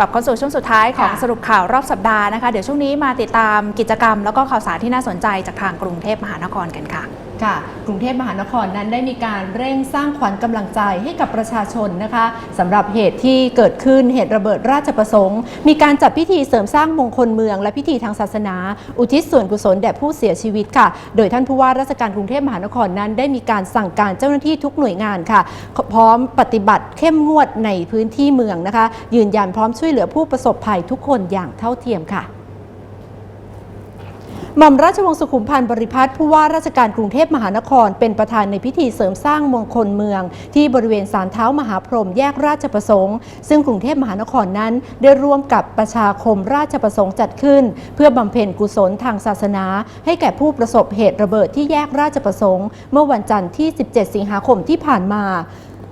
กลับเข้าสู่ช่วงสุดท้ายของค่ะสรุปข่าวรอบสัปดาห์นะคะ เดี๋ยวช่วงนี้มาติดตามกิจกรรม แล้วก็ข่าวสารที่น่าสนใจจากทางกรุงเทพมหานครกันค่ะ ค่ะ กรุงเทพมหานครนั้นได้มีการเร่งสร้างขวัญกำลังใจให้กับประชาชนนะคะสำหรับเหตุที่เกิดขึ้นเหตุระเบิดราชประสงค์ มีการจัดพิธีเสริมสร้างมงคลเมือง และพิธีทางศาสนา อุทิศส่วนกุศลแด่ผู้เสียชีวิตค่ะ โดยท่านผู้ว่าราชการกรุงเทพมหานครนั้น ได้มีการสั่งการเจ้าหน้าที่ทุกหน่วยงานค่ะ พร้อมปฏิบัติเข้มงวดในพื้นที่เมืองนะคะ ยืนยันพร้อมช่วยเหลือผู้ประสบภัยทุกคนอย่างเท่าเทียมค่ะ หม่อมราชวงศ์สุขุมพันธ์บริพัตรผู้ว่าราชการกรุงเทพมหานคร เป็นประธานในพิธีเสริมสร้างมงคลเมือง ที่บริเวณศาลเท้ามหาพรหมแยกราชประสงค์ ซึ่งกรุงเทพมหานครนั้น ได้ร่วมกับประชาคมราชประสงค์จัดขึ้น เพื่อบำเพ็ญกุศลทางศาสนา ให้แก่ผู้ประสบเหตุระเบิดที่แยกราชประสงค์ เมื่อวันจันทร์ที่ 17 สิงหาคมที่ผ่านมา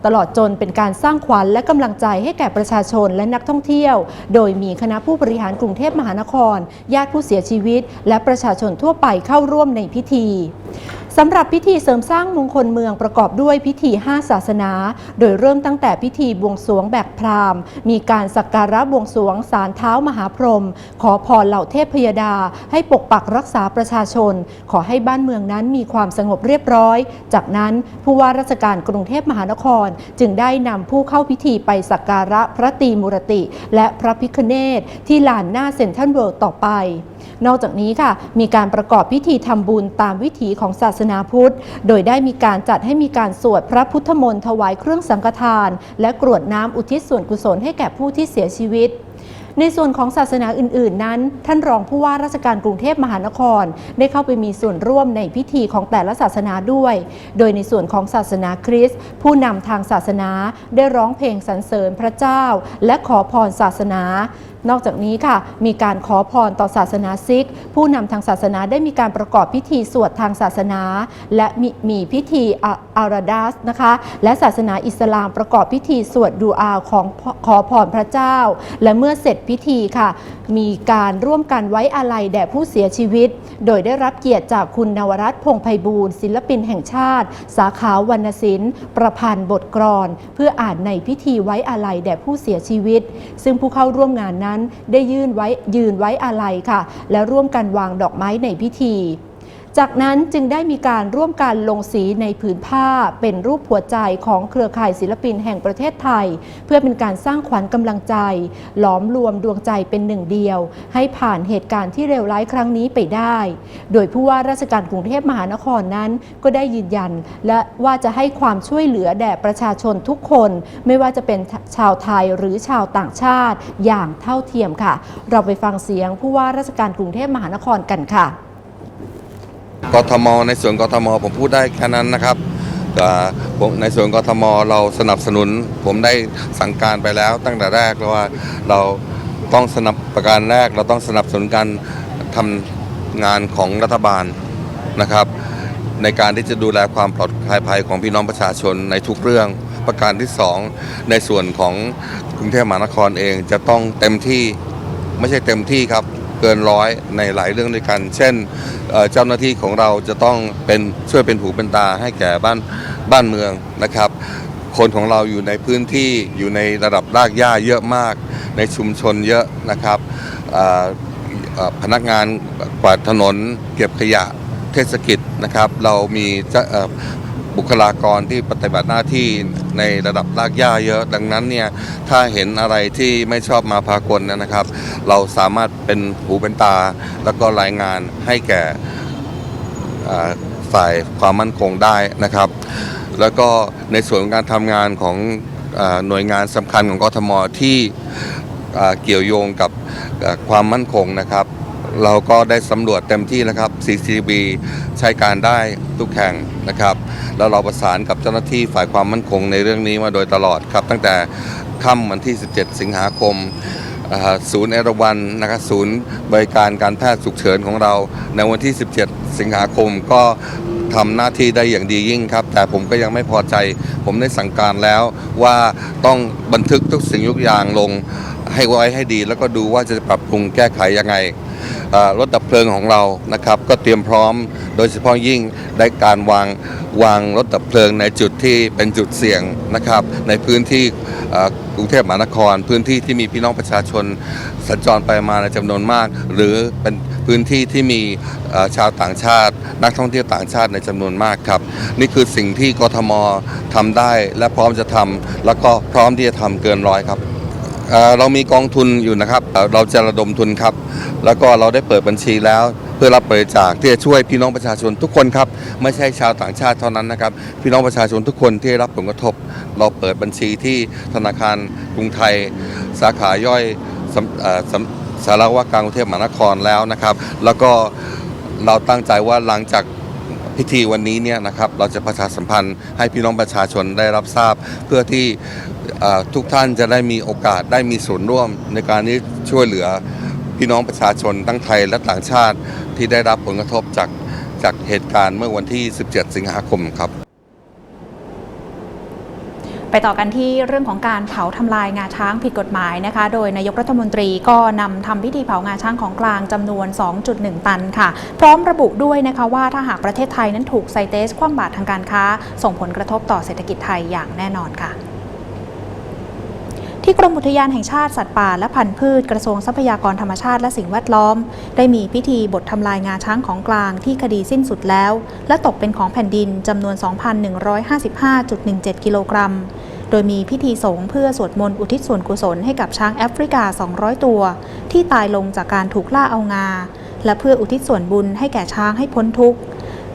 ตลอดจนเป็นการสร้างขวัญและกำลังใจให้แก่ประชาชนและนักท่องเที่ยว โดยมีคณะผู้บริหารกรุงเทพมหานคร ญาติผู้เสียชีวิต และประชาชนทั่วไปเข้าร่วมในพิธี สำหรับพิธีเสริมสร้างมงคลเมืองประกอบด้วยพิธี 5 ศาสนา โดยเริ่มตั้งแต่พิธีบวงสรวงแบบพราหมณ์ มีการสักการะบวงสรวงศาลเท้ามหาพรหมขอพรเหล่าเทพพยดา ให้ปกปักรักษาประชาชน ขอให้บ้านเมืองนั้นมีความสงบเรียบร้อย จากนั้นผู้ว่าราชการกรุงเทพมหานคร จึงได้นำผู้เข้าพิธีไปสักการะพระตรีมุรติ และพระพิคเนตที่ลานหน้าเซ็นทรัลเวิลด์ต่อไปนอกจากนี้ค่ะ มีการประกอบพิธีทำบุญตามวิถีของศาสนาพุทธ โดยได้มีการจัดให้มีการสวดพระพุทธมนต์ถวายเครื่องสังฆทาน และกรวดน้ำอุทิศส่วนกุศลให้แก่ผู้ที่เสียชีวิต ในส่วนของศาสนาอื่น ๆ นั้น ท่านรองผู้ว่าราชการกรุงเทพมหานคร ได้เข้าไปมีส่วนร่วมในพิธีของแต่ละศาสนาด้วย โดยในส่วนของศาสนาคริสต์ผู้นำทางศาสนาได้ร้องเพลงสรรเสริญพระเจ้า และขอพรศาสนานอกจากนี้ค่ะ มีการขอพรต่อศาสนาซิก ผู้นำทางศาสนาได้มีการประกอบพิธีสวดทางศาสนา และมีมีพิธีออาราดัสนะคะ และศาสนาอิสลามประกอบพิธีสวดดูอาของขอพรพระเจ้า และเมื่อเสร็จพิธีค่ะ มีการร่วมกันไว้อาลัยแด่ผู้เสียชีวิต โดยได้รับเกียรติจากคุณนวรัตน์พงไพบูลย์ศิลปินแห่งชาติ สาขาวรรณศิลป์ ประพันธ์บทกรอน เพื่ออ่านในพิธีไว้อาลัยแด่ผู้เสียชีวิต ซึ่งผู้เข้าร่วมงานนั้นได้ยื่นไว้ยืนไว้อาลัยค่ะ และร่วมกันวางดอกไม้ในพิธี จากนั้นจึงได้มีการร่วมกันลงสีในผืนผ้าเป็นรูปหัวใจของเครือข่ายศิลปินแห่งประเทศไทย เพื่อเป็นการสร้างขวัญกำลังใจ หลอมรวมดวงใจเป็นหนึ่งเดียว ให้ผ่านเหตุการณ์ที่เลวร้ายครั้งนี้ไปได้ โดยผู้ว่าราชการกรุงเทพมหานครนั้น ก็ได้ยืนยัน และว่าจะให้ความช่วยเหลือแด่ประชาชนทุกคน ไม่ว่าจะเป็นชาวไทยหรือชาวต่างชาติอย่างเท่าเทียมค่ะ เราไปฟังเสียงผู้ว่าราชการกรุงเทพมหานครกันค่ะ กทม ในส่วนกทม ผมพูดได้แค่นั้นนะครับแต่ผมในส่วนกทม เราสนับสนุน ผมได้สั่งการไปแล้ว ตั้งแต่แรกแล้วว่าเราต้องสนับประการแรก เราต้องสนับสนุนการทำงานของรัฐบาลนะครับ ในการที่จะดูแลความปลอดภัยของพี่น้องประชาชนในทุกเรื่องประการที่สองในส่วนของกรุงเทพมหานครเองจะต้องเต็มที่ไม่ใช่เต็มที่ครับ เกินร้อยในหลายเรื่องด้วยกัน เช่นเจ้าหน้าที่ของเราจะต้องเป็นช่วยเป็นหูเป็นตาให้แก่บ้านบ้านเมืองนะครับคนของเราอยู่ในพื้นที่อยู่ในระดับรากหญ้าเยอะมาก ในชุมชนเยอะนะครับพนักงานกวาดถนนเก็บขยะเทศกิจนะครับ เรามีเจ้า บุคลากรที่ปฏิบัติหน้าที่ในระดับรากหญ้าเยอะดังนั้นเนี่ยถ้าเห็นอะไรที่ไม่ชอบมาพากลนนะครับ เราสามารถเป็นหูเป็นตา แล้วก็รายงานให้แก่อ่าฝ่ายความมั่นคงได้นะครับ แล้วก็ในส่วนของการทำงานของอหน่วยงานสำคัญของกทมที่เกี่ยวโยงกับความมั่นคงนะครับ เราก็ได้สำรวจเต็มที่แล้วครับ CCTV ใช้การได้ทุกแห่งนะครับ แล้วเราประสานกับเจ้าหน้าที่ฝ่ายความมั่นคงในเรื่องนี้มาโดยตลอดครับ ตั้งแต่ค่ำวันที่ 17 สิงหาคมศูนย์เอราวันนะครับศูนย์บริการการแพทย์ฉุกเฉินของเรา ในวันที่ 17 สิงหาคมก็ทำหน้าที่ได้อย่างดียิ่งครับ แต่ผมก็ยังไม่พอใจ ผมได้สั่งการแล้วว่าต้องบันทึกทุกสิ่งทุกอย่างลงให้ไว้ให้ดี แล้วก็ดูว่าจะปรับปรุงแก้ไขยังไง รถดับเพลิงของเรานะครับ ก็เตรียมพร้อมโดยเฉพาะยิ่งได้การวางวางรถดับเพลิงในจุดที่เป็นจุดเสี่ยงนะครับ ในพื้นที่กรุงเทพมหานคร พื้นที่ที่มีพี่น้องประชาชนสัญจรไปมาในจำนวนมาก หรือเป็นพื้นที่ที่มีชาวต่างชาติ นักท่องเที่ยวต่างชาติในจำนวนมากครับ นี่คือสิ่งที่กทมทำได้และพร้อมจะทำแล้วก็พร้อมที่จะทำเกินร้อยครับ เรามีกองทุนอยู่นะครับ เราจะระดมทุนครับ แล้วก็เราได้เปิดบัญชีแล้ว เพื่อรับบริจาคที่จะช่วยพี่น้องประชาชนทุกคนครับ ไม่ใช่ชาวต่างชาติเท่านั้นนะครับ พี่น้องประชาชนทุกคนที่ได้รับผลกระทบ เราเปิดบัญชีที่ธนาคารกรุงไทย สาขาย่อยสอสสารวัตรกลางกรุงเทพมหานครแล้วนะครับ แล้วก็เราตั้งใจว่าหลังจาก พิธีวันนี้เนี่ยนะครับเราจะประชาสัมพันธ์ให้พี่น้องประชาชนได้รับทราบ เพื่อที่ทุกท่านจะได้มีโอกาสได้มีส่วนร่วมในการที่ช่วยเหลือพี่น้องประชาชนทั้งไทยและต่างชาติที่ได้รับผลกระทบจากจากเหตุการณ์เมื่อวันที่ 17 สิงหาคมครับ ไปต่อกันที่เรื่องของการเผาทำลายงาช้างผิดกฎหมายนะคะ โดยนายกรัฐมนตรีก็นำทำพิธีเผางาช้างของกลางจำนวน 2.1 ตันค่ะ พร้อมระบุด้วยนะคะว่าถ้าหากประเทศไทยนั้นถูกไซเตสคว่ำบาตรทางการค้า ส่งผลกระทบต่อเศรษฐกิจไทยอย่างแน่นอนค่ะ ที่กรมอุทยานแห่งชาติสัตว์ป่าและพันธุ์พืชกระทรวงทรัพยากรธรรมชาติและสิ่งแวดล้อม ได้มีพิธีบททำลายงาช้างของกลางที่คดีสิ้นสุดแล้ว และตกเป็นของแผ่นดินจำนวน 2,155.17 กิโลกรัม โดยมีพิธีสงฆ์เพื่อสวดมนต์อุทิศส่วนกุศลให้กับช้างแอฟริกา 200 ตัว ที่ตายลงจากการถูกล่าเอางา และเพื่ออุทิศส่วนบุญให้แก่ช้างให้พ้นทุกข์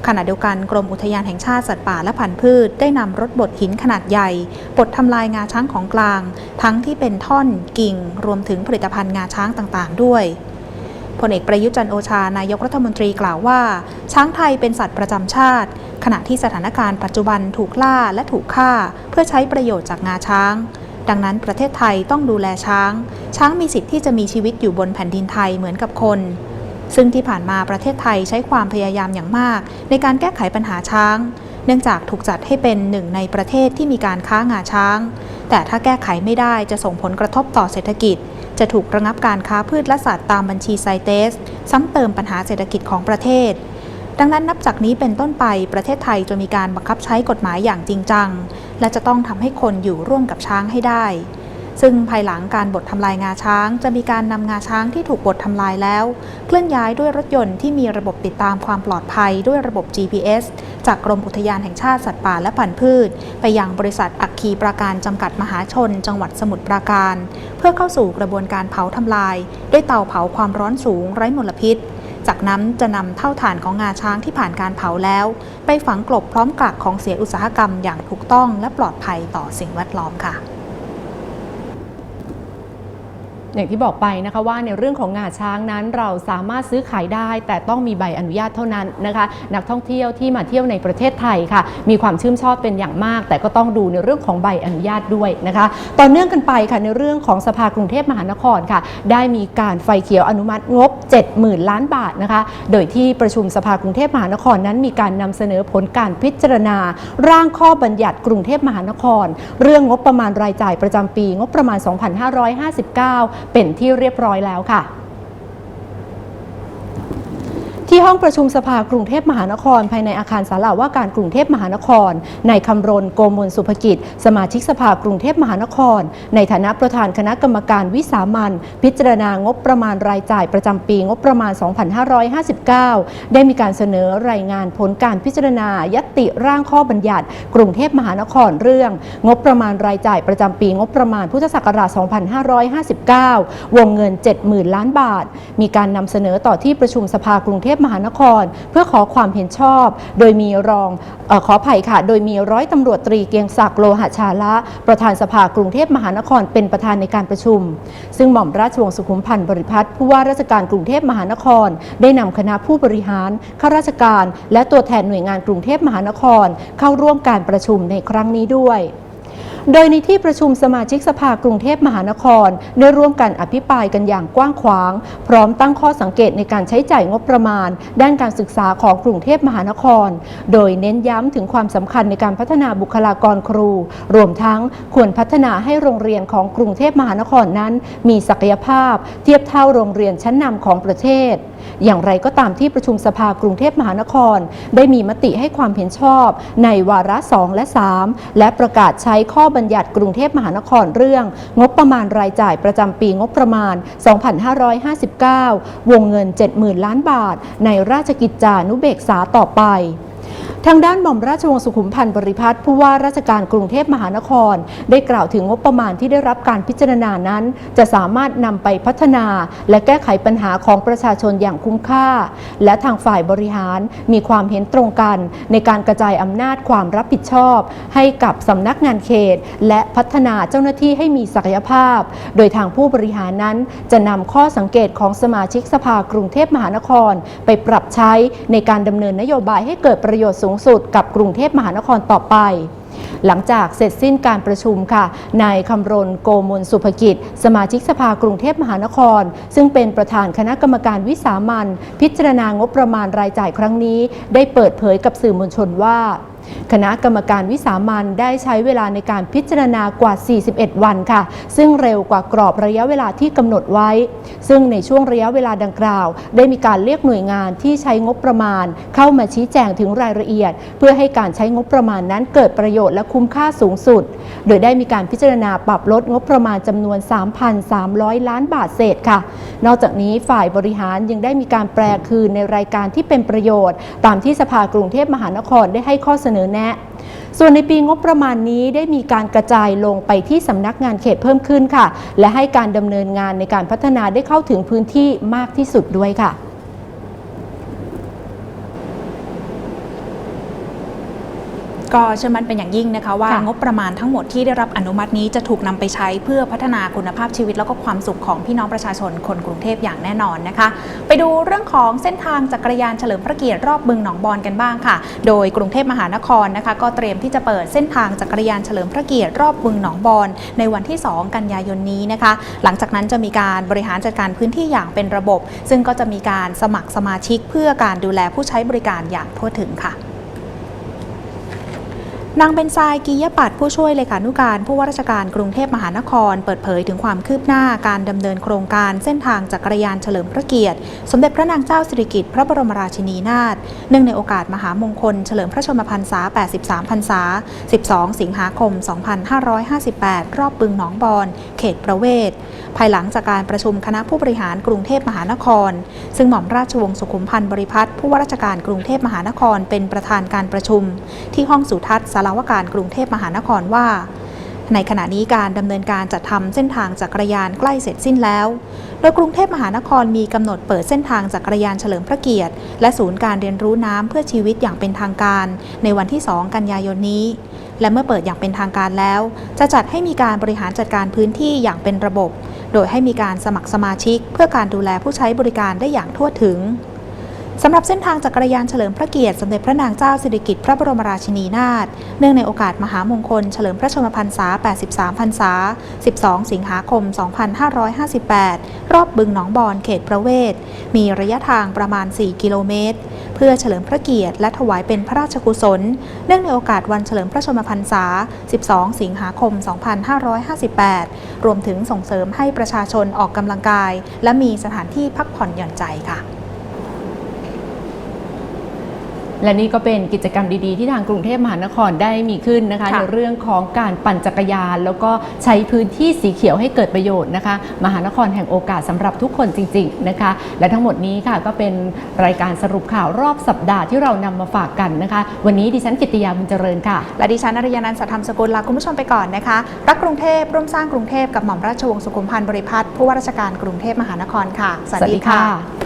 ขณะเดียวกันกรมอุทยานแห่งชาติสัตว์ป่าและพันธุ์พืช ได้นำรถบดหินขนาดใหญ่บดทำลายงาช้างของกลาง ทั้งที่เป็นท่อนกิ่ง รวมถึงผลิตภัณฑ์งาช้างต่างๆ ด้วยพลเอกประยุจันโอชานายกรัฐมนตรีกล่าวว่า ช้างไทยเป็นสัตว์ประจำชาติ ขณะที่สถานการณ์ปัจจุบันถูกล่าและถูกฆ่า เพื่อใช้ประโยชน์จากงาช้าง ดังนั้นประเทศไทยต้องดูแลช้าง ช้างมีสิทธิ์ที่จะมีชีวิตอยู่บนแผ่นดินไทยเหมือนกับคน ซึ่งที่ผ่านมาประเทศไทยใช้ความพยายามอย่างมาก ในการแก้ไขปัญหาช้าง เนื่องจากถูกจัดให้เป็นหนึ่งในประเทศที่มีการค้างาช้าง แต่ถ้าแก้ไขไม่ได้จะส่งผลกระทบต่อเศรษฐกิจ จะถูกระงับการค้าพืชและสัตว์ตามบัญชีไซเตส ซ้ำเติมปัญหาเศรษฐกิจของประเทศดังนั้นนับจากนี้เป็นต้นไปประเทศไทยจะมีการบังคับใช้กฎหมายอย่างจริงจัง และจะต้องทำให้คนอยู่ร่วมกับช้างให้ได้ ซึ่งภายหลังการบดทำลายงาช้างจะมีการนำงาช้างที่ถูกบดทำลายแล้ว เคลื่อนย้ายด้วยรถยนต์ที่มีระบบติดตามความปลอดภัยด้วยระบบ GPS จากกรมอุทยานแห่งชาติสัตว์ป่าและพันธุ์พืช ไปยังบริษัทอัคคีปราการจำกัดมหาชน จังหวัดสมุทรปราการ เพื่อเข้าสู่กระบวนการเผาทำลาย ด้วยเตาเผาความร้อนสูงไร้มลพิษ จากนั้นจะนำเท่าฐานของงาช้างที่ผ่านการเผาแล้ว ไปฝังกลบพร้อมกากของเสียอุตสาหกรรมอย่างถูกต้องและปลอดภัยต่อสิ่งแวดล้อมค่ะ อย่างที่บอกไปนะคะว่าในเรื่องของงาช้างนั้นเราสามารถซื้อขายได้ แต่ต้องมีใบอนุญาตเท่านั้นนะคะนักท่องเที่ยวที่มาเที่ยวในประเทศไทยค่ะ มีความชื่นชอบเป็นอย่างมาก แต่ก็ต้องดูในเรื่องของใบอนุญาตด้วยนะคะต่อเนื่องกันไปค่ะในเรื่องของสภากรุงเทพมหานครค่ะ ได้มีการไฟเขียวอนุมัติงบ 70,000 ล้านบาทนะคะโดยที่ประชุมสภากรุงเทพมหานครนั้น มีการนำเสนอผลการพิจารณา ร่างข้อบัญญัติกรุงเทพมหานคร เรื่องงบประมาณรายจ่ายประจำปี งบประมาณ 2559เป็นที่เรียบร้อยแล้วค่ะ ที่ห้องประชุมสภากรุงเทพมหานคร ภายในอาคารศาลาว่าการกรุงเทพมหานครนายคำรณโกมลสุภกิจ สมาชิกสภากรุงเทพมหานคร ในฐานะประธานคณะกรรมการวิสามันพิจารณางบประมาณรายจ่ายประจำปีงบประมาณ 2559 ได้มีการเสนอรายงานผลการพิจารณายติร่างข้อบัญญัติ กรุงเทพมหานครเรื่อง งบประมาณรายจ่ายประจำปีงบประมาณพุทธศักราช 2559 วงเงิน 70,000 ล้านบาท มีการนำเสนอต่อที่ประชุมสภากรุงเทพมหานคร เพื่อขอความเห็นชอบ โดยมีรองอขออภัยค่ะ โดยมีร้อยตำรวจตรีเกียงศักดิ์โลหะชาละ ประธานสภากรุงเทพมหานครเป็นประธานในการประชุม ซึ่งหม่อมราชวงศ์สุขุมพันธ์บริพัตรผู้ว่าราชการกรุงเทพมหานคร ได้นำคณะผู้บริหารข้าราชการ และตัวแทนหน่วยงานกรุงเทพมหานคร เข้าร่วมการประชุมในครั้งนี้ด้วย โดยในที่ประชุมสมาชิกสภากรุงเทพมหานคร ได้ร่วมกันอภิปรายกันอย่างกว้างขวาง พร้อมตั้งข้อสังเกตในการใช้จ่ายงบประมาณ ด้านการศึกษาของกรุงเทพมหานคร โดยเน้นย้ำถึงความสำคัญในการพัฒนาบุคลากรครู รวมทั้งควรพัฒนาให้โรงเรียนของกรุงเทพมหานครนั้น มีศักยภาพ เทียบเท่าโรงเรียนชั้นนำของประเทศ อย่างไรก็ตามที่ประชุมสภากรุงเทพมหานคร ได้มีมติให้ความเห็นชอบ ในวาระ 2 และ 3 และประกาศใช้ข้อบัญญัติกรุงเทพมหานครเรื่อง งบประมาณรายจ่ายประจำปีงบประมาณ 2559 วงเงิน 70,000 ล้านบาท ในราชกิจจานุเบกษาต่อไป ทางด้านหม่อมราชวงศ์สุขุมพันธ์บริพัตรผู้ว่าราชการกรุงเทพมหานคร ได้กล่าวถึงงบประมาณที่ได้รับการพิจารณานั้น จะสามารถนำไปพัฒนา และแก้ไขปัญหาของประชาชนอย่างคุ้มค่า และทางฝ่ายบริหารมีความเห็นตรงกัน ในการกระจายอำนาจความรับผิดชอบ ให้กับสำนักงานเขต และพัฒนาเจ้าหน้าที่ให้มีศักยภาพ โดยทางผู้บริหารนั้น จะนำข้อสังเกตของสมาชิกสภากรุงเทพมหานคร ไปปรับใช้ในการดำเนินนโยบายให้เกิดประโยชน์สูงสุดกับกรุงเทพมหานครต่อไป หลังจากเสร็จสิ้นการประชุมค่ะนายคำรณโกมลสุภกิจ สมาชิกสภากรุงเทพมหานคร ซึ่งเป็นประธานคณะกรรมการวิสามันพิจารณางบประมาณรายจ่ายครั้งนี้ ได้เปิดเผยกับสื่อมวลชนว่า คณะกรรมการวิสามันได้ใช้เวลาในการพิจารณากว่า 41 วันค่ะ ซึ่งเร็วกว่ากรอบระยะเวลาที่กำหนดไว้ ซึ่งในช่วงระยะเวลาดังกล่าว ได้มีการเรียกหน่วยงานที่ใช้งบประมาณ เข้ามาชี้แจงถึงรายละเอียด เพื่อให้การใช้งบประมาณนั้นเกิดประโยชน์และคุ้มค่าสูงสุด โดยได้มีการพิจารณาปรับลดงบประมาณจำนวน 3,300 ล้านบาทเศษค่ะ นอกจากนี้ฝ่ายบริหารยังได้มีการแปลคืนในรายการที่เป็นประโยชน์ ตามที่สภากรุงเทพมหานครได้ให้ข้อเสนอแนะส่วนในปีงบประมาณนี้ได้มีการกระจายลงไปที่สำนักงานเขตเพิ่มขึ้นค่ะ และให้การดำเนินงานในการพัฒนาได้เข้าถึงพื้นที่มากที่สุดด้วยค่ะ ก็เชื่อมั่นเป็นอย่างยิ่งนะคะว่า ค่ะงบประมาณทั้งหมดที่ได้รับอนุมัตินี้จะถูกนำไปใช้เพื่อพัฒนาคุณภาพชีวิต แล้วก็ความสุขของพี่น้องประชาชนคนกรุงเทพอย่างแน่นอนนะคะ ไปดูเรื่องของเส้นทางจักรยานเฉลิมพระเกียรติรอบบึงหนองบอนกันบ้างค่ะ โดยกรุงเทพมหานครนะคะ ก็เตรียมที่จะเปิดเส้นทางจักรยานเฉลิมพระเกียรติรอบบึงหนองบอนในวันที่ 2 กันยายนนี้นะคะ หลังจากนั้นจะมีการบริหารจัดการพื้นที่อย่างเป็นระบบ ซึ่งก็จะมีการสมัครสมาชิกเพื่อการดูแลผู้ใช้บริการอย่างทั่วถึงค่ะ นางเบนซายกียปัตผู้ช่วยเลขานุการผู้ว่าราชการกรุงเทพมหานคร เปิดเผยถึงความคืบหน้าการดำเนินโครงการเส้นทางจักรยานเฉลิมพระเกียรติ สมเด็จพระนางเจ้าสิริกิติ์พระบรมราชินีนาถเนื่องในโอกาสมหามงคล เฉลิมพระชนมพรรษา 83 พรรษา 12 สิงหาคม 2558 รอบบึงหนองบอนเขตประเวศ ภายหลังจากการประชุมคณะผู้บริหารกรุงเทพมหานคร ซึ่งหม่อมราชวงศ์สุขุมพันธ์บริพัตรผู้ว่าราชการกรุงเทพมหานครเป็นประธานการประชุม ที่ห้องสุทัศน์สาวการกรุงเทพมหานครว่า ในขณะนี้การดำเนินการจัดทำเส้นทางจักรยานใกล้เสร็จสิ้นแล้ว โดยกรุงเทพมหานครมีกำหนดเปิดเส้นทางจักรยานเฉลิมพระเกียรติ และศูนย์การเรียนรู้น้ำเพื่อชีวิตอย่างเป็นทางการ ในวันที่ 2 กันยายนนี้ และเมื่อเปิดอย่างเป็นทางการแล้ว จะจัดให้มีการบริหารจัดการพื้นที่อย่างเป็นระบบ โดยให้มีการสมัครสมาชิก เพื่อการดูแลผู้ใช้บริการได้อย่างทั่วถึง สำหรับเส้นทางจักรยานเฉลิมพระเกียรติสมเด็จพระนางเจ้าสิริกิติ์พระบรมราชินีนาถ เนื่องในโอกาสมหามงคล เฉลิมพระชนมพรรษา 83 พรรษา 12 สิงหาคม 2558 รอบบึงหนองบอนเขตประเวศ มีระยะทางประมาณ 4 กิโลเมตร เพื่อเฉลิมพระเกียรติและถวายเป็นพระราชกุศล เนื่องในโอกาสวันเฉลิมพระชนมพรรษา 12 สิงหาคม 2558 รวมถึงส่งเสริมให้ประชาชนออกกำลังกาย และมีสถานที่พักผ่อนหย่อนใจค่ะ และนี่ก็เป็นกิจกรรมดีๆ ที่ทางกรุงเทพมหานครได้มีขึ้นนะคะค่ะในเรื่องของการปั่นจักรยาน แล้วก็ใช้พื้นที่สีเขียวให้เกิดประโยชน์นะคะ มหานครแห่งโอกาสสำหรับทุกคนจริง ๆนะคะ และทั้งหมดนี้ค่ะก็เป็นรายการสรุปข่าวรอบสัปดาห์ที่เรานำมาฝากกันนะคะ วันนี้ดิฉันกิตติยาบุญเจริญค่ะ และดิฉันอริยานันท์สัทธรรมสกุลลาคุณผู้ชมไปก่อนนะคะรักกรุงเทพร่วมสร้างกรุงเทพกับหม่อมราชวงศ์สุขุมพันธ์บริพัตรผู้ว่าราชการกรุงเทพมหานครค่ะ สวัสดีค่ะ